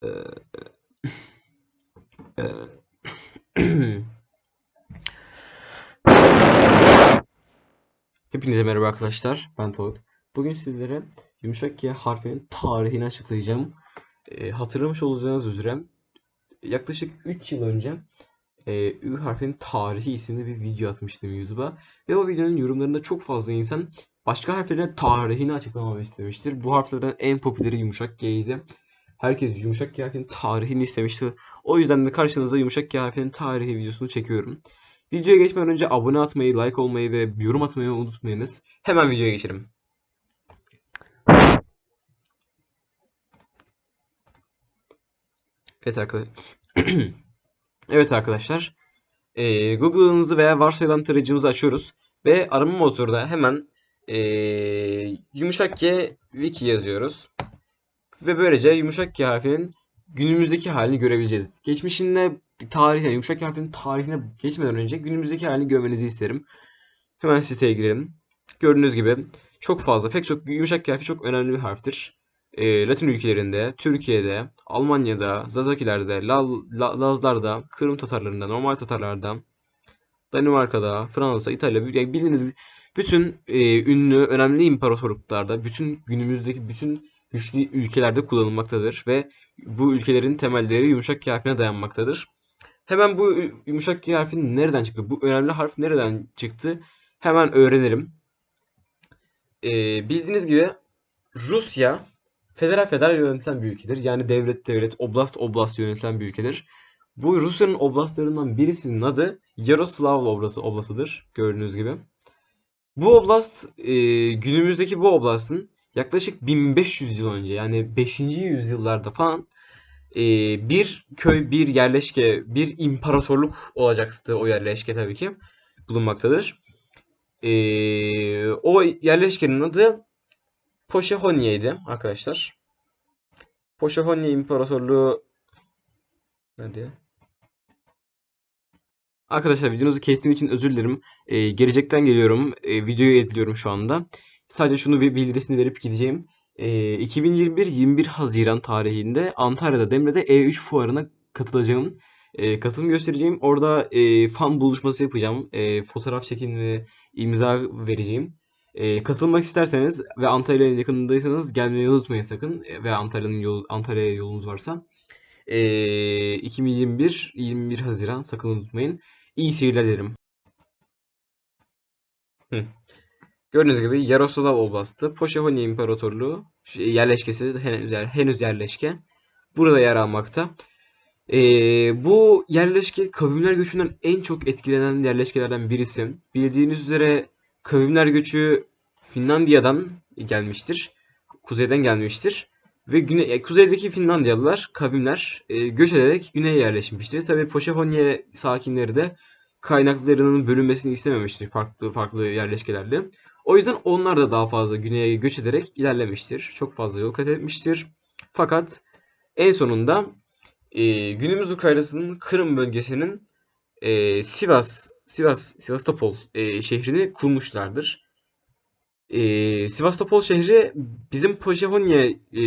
Hepinize merhaba arkadaşlar. Ben Tolga. Bugün sizlere yumuşak G harfinin tarihini açıklayacağım. Ee, hatırlamış olacağınız üzere yaklaşık 3 yıl önce e, Ü harfinin tarihi isimli bir video atmıştım YouTube'a. Ve o videonun yorumlarında çok fazla insan başka harflerin tarihini açıklamamı istemiştir. Bu harflerden en popüleri yumuşak G'ydi. Herkes yumuşak G tarihini istemişti. O yüzden de karşınıza yumuşak G tarihi videosunu çekiyorum. Videoya geçmeden önce abone atmayı, like olmayı ve yorum atmayı unutmayınız. Hemen videoya geçelim. Evet arkadaşlar. evet arkadaşlar. Ee, Google'ınızı veya varsayılan tarayıcımızı açıyoruz. Ve arama motoruna hemen ee, yumuşak G wiki yazıyoruz. Ve böylece yumuşak G harfinin günümüzdeki halini görebileceğiz. Geçmişinde tarihine, yumuşak harfin tarihine geçmeden önce günümüzdeki halini görmenizi isterim. Hemen siteye girelim. Gördüğünüz gibi çok fazla, pek çok yumuşak harfi çok önemli bir harftir. Ee, Latin ülkelerinde, Türkiye'de, Almanya'da, Zazakilerde, Lazlarda, Kırım Tatarlarında, normal Tatarlarda, Danimarka'da, Fransa, İtalya, yani bildiğiniz bütün e, ünlü, önemli imparatorluklarda, bütün günümüzdeki bütün güçlü ülkelerde kullanılmaktadır ve bu ülkelerin temelleri yumuşak K harfine dayanmaktadır. Hemen bu yumuşak K harfi nereden çıktı? Bu önemli harf nereden çıktı? Hemen öğrenelim. Ee, bildiğiniz gibi Rusya federal federal yönetilen bir ülkedir. Yani devlet devlet, oblast oblast yönetilen bir ülkedir. Bu Rusya'nın oblastlarından birisinin adı Yaroslavl oblası, oblasıdır. Gördüğünüz gibi. Bu oblast e, günümüzdeki bu oblastın yaklaşık 1500 yıl önce yani 5. yüzyıllarda falan e, bir köy, bir yerleşke, bir imparatorluk olacaktı o yerleşke tabii ki bulunmaktadır. E, o yerleşkenin adı Poşehonya'ydı arkadaşlar. Poşehonya İmparatorluğu nerede? Arkadaşlar videonuzu kestiğim için özür dilerim. E, gelecekten geliyorum. E, videoyu editliyorum şu anda. Sadece şunu bir bildirisini verip gideceğim. E, 2021-21 Haziran tarihinde Antalya'da Demre'de E3 fuarına katılacağım. E, katılım göstereceğim. Orada e, fan buluşması yapacağım. E, fotoğraf çekim ve imza vereceğim. E, katılmak isterseniz ve Antalya'nın yakınındaysanız gelmeyi unutmayın sakın. E, ve Antalya'nın yol, Antalya'ya yolunuz varsa. E, 2021-21 Haziran sakın unutmayın. İyi seyirler dilerim. Hı. Gördüğünüz gibi Yaroslav Oblastı, Poşehonya İmparatorluğu şey, yerleşkesi henüz, yer- henüz yerleşke. Burada yer almakta. Ee, bu yerleşke kavimler göçünden en çok etkilenen yerleşkelerden birisi. Bildiğiniz üzere kavimler göçü Finlandiya'dan gelmiştir. Kuzeyden gelmiştir. Ve güne, e, kuzeydeki Finlandiyalılar, kavimler e, göç ederek güneye yerleşmiştir. Tabi Poşehonya sakinleri de kaynaklarının bölünmesini istememiştir farklı farklı yerleşkelerle. O yüzden onlar da daha fazla güneye göç ederek ilerlemiştir. Çok fazla yol kat etmiştir. Fakat en sonunda e, günümüz Ukrayna'sının Kırım bölgesinin e, Sivas, Sivas, Sivastopol e, şehrini kurmuşlardır. E, Sivastopol şehri bizim Poşehonya e,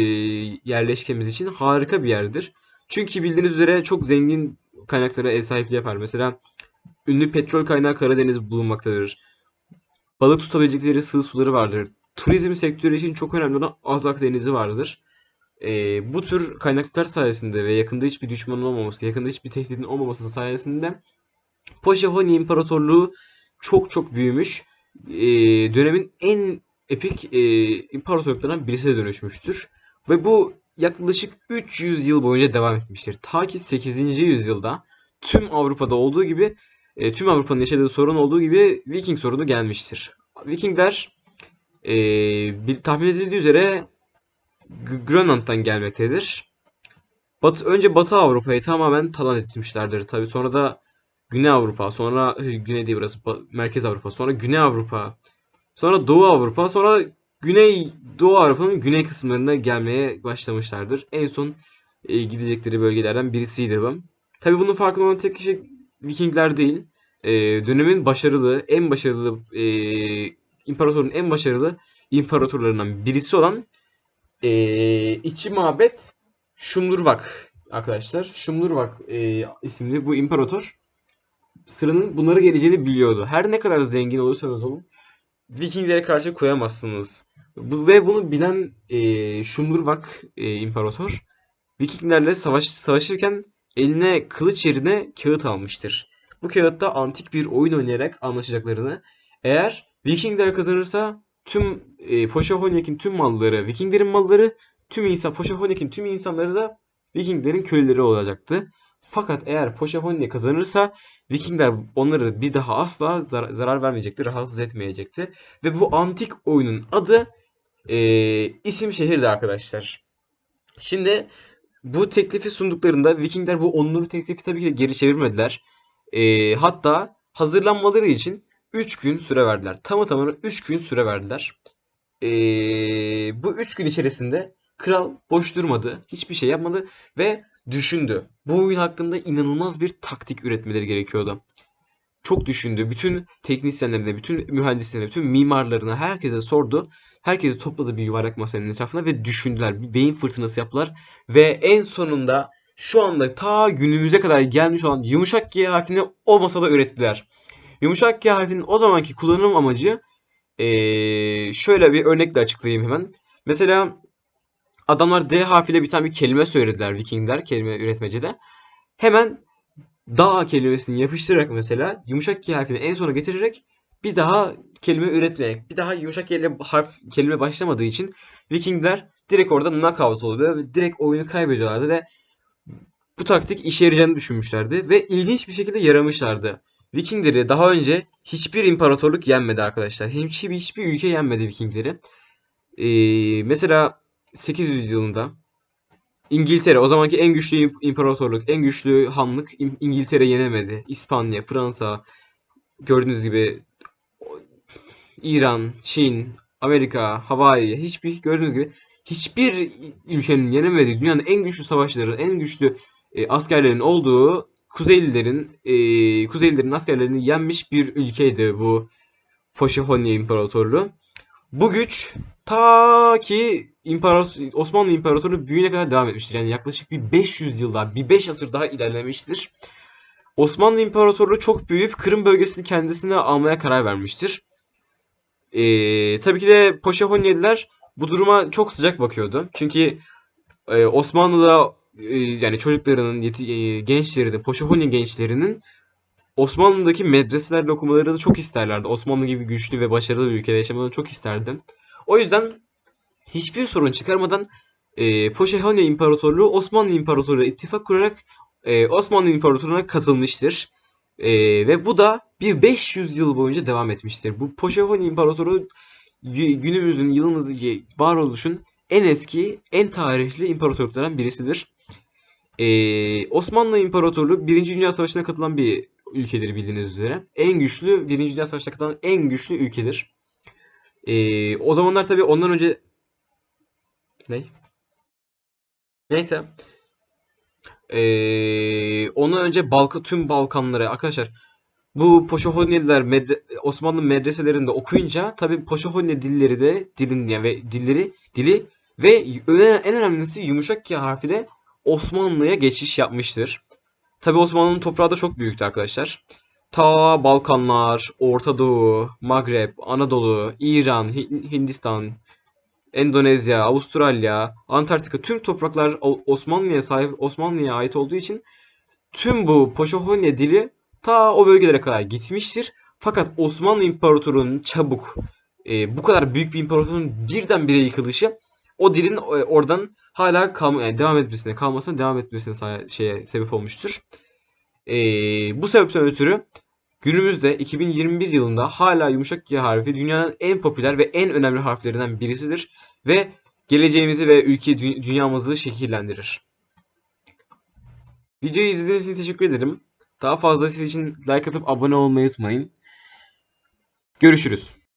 yerleşkemiz için harika bir yerdir. Çünkü bildiğiniz üzere çok zengin kaynaklara ev sahipliği yapar. Mesela ünlü petrol kaynağı Karadeniz bulunmaktadır. Balık tutabilecekleri sığ suları vardır. Turizm sektörü için çok önemli olan Azak Denizi vardır. Ee, bu tür kaynaklar sayesinde ve yakında hiçbir düşmanın olmaması, yakında hiçbir tehditin olmaması sayesinde Poşehonya İmparatorluğu çok çok büyümüş. Ee, dönemin en epik e, imparatorluklarından birisine dönüşmüştür. Ve bu yaklaşık 300 yıl boyunca devam etmiştir. Ta ki 8. yüzyılda tüm Avrupa'da olduğu gibi e, tüm Avrupa'nın yaşadığı sorun olduğu gibi Viking sorunu gelmiştir. Vikingler e, bil- tahmin edildiği üzere Grönland'dan gelmektedir. Batı, önce Batı Avrupa'yı tamamen talan etmişlerdir. Tabi sonra da Güney Avrupa, sonra e, Güney değil burası, Merkez Avrupa, sonra Güney Avrupa, sonra Doğu Avrupa, sonra Güney Doğu Avrupa'nın güney kısımlarına gelmeye başlamışlardır. En son e, gidecekleri bölgelerden birisiydi bu. Tabi bunun farkında olan tek kişi Vikingler değil. E, dönemin başarılı, en başarılı e, imparatorun en başarılı imparatorlarından birisi olan e, içi mabet Şumlurvak arkadaşlar. Şumlurvak e, isimli bu imparator sıranın bunları geleceğini biliyordu. Her ne kadar zengin olursanız olun Vikinglere karşı koyamazsınız. Bu, ve bunu bilen e, Şumlurvak e, imparator Vikinglerle savaş, savaşırken eline kılıç yerine kağıt almıştır. Bu kağıtta antik bir oyun oynayarak anlaşacaklarını, eğer Vikingler kazanırsa tüm e, Poşahonyak'in tüm malları Vikinglerin malları, tüm insan Poşahonyak'in tüm insanları da Vikinglerin köleleri olacaktı. Fakat eğer Poşahonya kazanırsa Vikingler onları bir daha asla zar- zarar vermeyecekti, rahatsız etmeyecekti. Ve bu antik oyunun adı e, isim şehirdi arkadaşlar. Şimdi bu teklifi sunduklarında Vikingler bu onurlu teklifi tabii ki de geri çevirmediler. E, hatta hazırlanmaları için 3 gün süre verdiler. Tamı tamına 3 gün süre verdiler. E, bu 3 gün içerisinde kral boş durmadı, hiçbir şey yapmadı ve düşündü. Bu oyun hakkında inanılmaz bir taktik üretmeleri gerekiyordu. Çok düşündü. Bütün teknisyenlerine, bütün mühendislerine, bütün mimarlarına herkese sordu. Herkesi topladı bir yuvarlak masanın etrafına ve düşündüler. Bir beyin fırtınası yaptılar. Ve en sonunda şu anda ta günümüze kadar gelmiş olan yumuşak G harfini o masada ürettiler. Yumuşak G harfinin o zamanki kullanım amacı eee, şöyle bir örnekle açıklayayım hemen. Mesela adamlar D harfiyle bir tane bir kelime söylediler Vikingler kelime üretmecede. Hemen dağ kelimesini yapıştırarak mesela yumuşak G harfini en sona getirerek bir daha kelime üretmeyerek bir daha yumuşak ile harf kelime başlamadığı için Vikingler direkt orada knockout oluyor ve direkt oyunu kaybediyorlardı ve bu taktik işe yarayacağını düşünmüşlerdi ve ilginç bir şekilde yaramışlardı. Vikingleri daha önce hiçbir imparatorluk yenmedi arkadaşlar. Hiçbir, hiçbir ülke yenmedi Vikingleri. Ee, mesela 800 yılında İngiltere o zamanki en güçlü imp- imparatorluk, en güçlü hanlık İng- İngiltere yenemedi. İspanya, Fransa, gördüğünüz gibi İran, Çin, Amerika, Hawaii hiçbir gördüğünüz gibi hiçbir ülkenin yenemediği dünyanın en güçlü savaşları, en güçlü e, askerlerin olduğu Kuzeylilerin e, Kuzeylilerin askerlerini yenmiş bir ülkeydi bu Poşehonya İmparatorluğu. Bu güç ta ki İmparator Osmanlı İmparatorluğu büyüğüne kadar devam etmiştir. Yani yaklaşık bir 500 yıl daha, bir 5 asır daha ilerlemiştir. Osmanlı İmparatorluğu çok büyüyüp Kırım bölgesini kendisine almaya karar vermiştir. Ee, tabii ki de Poşehonyeliler bu duruma çok sıcak bakıyordu. Çünkü e, Osmanlı'da e, yani çocuklarının, yeti, e, gençlerinin, Poşehonya gençlerinin Osmanlı'daki medreselerde okumalarını çok isterlerdi. Osmanlı gibi güçlü ve başarılı bir ülkede yaşamalarını çok isterdim. O yüzden hiçbir sorun çıkarmadan e, Poşehonya İmparatorluğu Osmanlı İmparatorluğu'yla ittifak kurarak e, Osmanlı İmparatorluğu'na katılmıştır. E, ve bu da bir 500 yıl boyunca devam etmiştir. Bu Poşehonya İmparatorluğu y- günümüzün, yılımızın, varoluşun en eski, en tarihli imparatorluklardan birisidir. E, Osmanlı İmparatorluğu 1. Dünya Savaşı'na katılan bir ülkedir bildiğiniz üzere. En güçlü, 1. Dünya Savaşı'na katılan en güçlü ülkedir. E, o zamanlar tabii ondan önce... Ne? Neyse. Ee, ondan önce Balka, tüm Balkanları arkadaşlar bu Poşohonyeliler medre- Osmanlı medreselerinde okuyunca tabi Poşohonya dilleri de dilin ve dilleri dili ve en önemlisi yumuşak K harfi de Osmanlı'ya geçiş yapmıştır. Tabi Osmanlı'nın toprağı da çok büyüktü arkadaşlar. Ta Balkanlar, Orta Doğu, Magreb, Anadolu, İran, Hin- Hindistan, Endonezya, Avustralya, Antarktika tüm topraklar Osmanlı'ya sahip Osmanlı'ya ait olduğu için tüm bu Poşohonya dili ta o bölgelere kadar gitmiştir. Fakat Osmanlı İmparatorluğu'nun çabuk e, bu kadar büyük bir imparatorluğun birdenbire yıkılışı o dilin e, oradan hala kalma, yani devam etmesine, kalmasına devam etmesine şeye sebep olmuştur. E, bu sebepten ötürü günümüzde 2021 yılında hala yumuşak G harfi dünyanın en popüler ve en önemli harflerinden birisidir ve geleceğimizi ve ülke dü- dünyamızı şekillendirir. Videoyu izlediğiniz için teşekkür ederim. Daha fazlası için like atıp abone olmayı unutmayın. Görüşürüz.